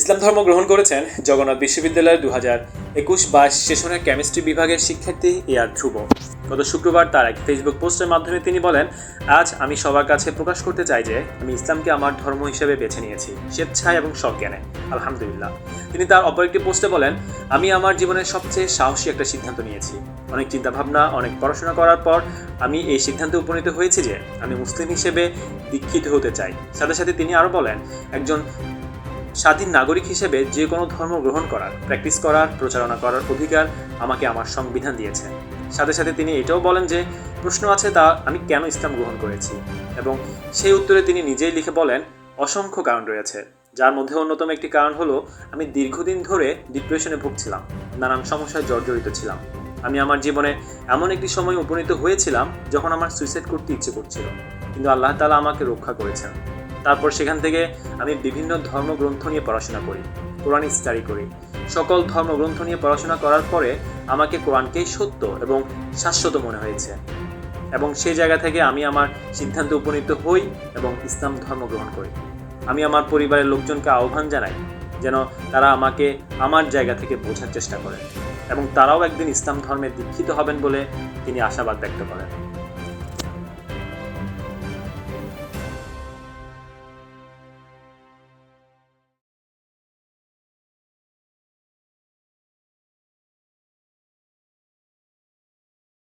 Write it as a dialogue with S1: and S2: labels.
S1: ইসলাম ধর্ম গ্রহণ করেছেন জগন্নাথ বিশ্ববিদ্যালয়ের দু হাজার একুশ বাইশ সেশনের কেমিস্ট্রি বিভাগের শিক্ষার্থী এয়ার ধ্রুব। গত শুক্রবার তার এক ফেসবুক পোস্টের মাধ্যমে তিনি বলেন, আজ আমি সবার কাছে প্রকাশ করতে চাই যে আমি ইসলামকে আমার ধর্ম হিসেবে বেছে নিয়েছি, স্বেচ্ছায় এবং সজ্ঞানে আলহামদুলিল্লাহ। তিনি তার অপর একটি পোস্টে বলেন, আমি আমার জীবনের সবচেয়ে সাহসী একটা সিদ্ধান্ত নিয়েছি। অনেক চিন্তাভাবনা, অনেক পড়াশোনা করার পর আমি এই সিদ্ধান্তে উপনীত হয়েছি যে আমি মুসলিম হিসেবে দীক্ষিত হতে চাই। সাথে সাথে তিনি আরও বলেন, একজন স্বাধীন নাগরিক হিসেবে যে কোনো ধর্ম গ্রহণ করার, প্র্যাকটিস করার, প্রচারণা করার অধিকার আমাকে আমার সংবিধান দিয়েছে সাথে সাথে তিনি এটাও বলেন যে, প্রশ্ন আছে তা আমি কেন ইসলাম গ্রহণ করেছি? এবং সেই উত্তরে তিনি নিজেই লিখে বলেন, অসংখ্য কারণ রয়েছে। যার মধ্যে অন্যতম একটি কারণ হলো, আমি দীর্ঘদিন ধরে ডিপ্রেশনে ভুগছিলাম, নানান সমস্যায় জর্জরিত ছিলাম। আমি আমার জীবনে এমন একটি সময় উপনীত হয়েছিলাম যখন আমার সুইসাইড করতে ইচ্ছে করছিল। কিন্তু আল্লাহ তালা আমাকে রক্ষা করেছেন। তারপর সেখান থেকে আমি বিভিন্ন ধর্মগ্রন্থ নিয়ে পড়াশোনা করি, কোরআন স্টাডি করি। সকল ধর্মগ্রন্থ নিয়ে পড়াশোনা করার পরে আমাকে কোরআনকেই সত্য এবং শাশ্বত মনে হয়েছে এবং সেই জায়গা থেকে আমি আমার সিদ্ধান্তে উপনীত হই এবং ইসলাম ধর্ম গ্রহণ করি। আমি আমার পরিবারের লোকজনকে আহ্বান জানাই যেন তারা আমাকে আমার জায়গা থেকে বোঝার চেষ্টা করেন এবং তারাও একদিন ইসলাম ধর্মে দীক্ষিত হবেন বলে তিনি আশাবাদ ব্যক্ত করেন।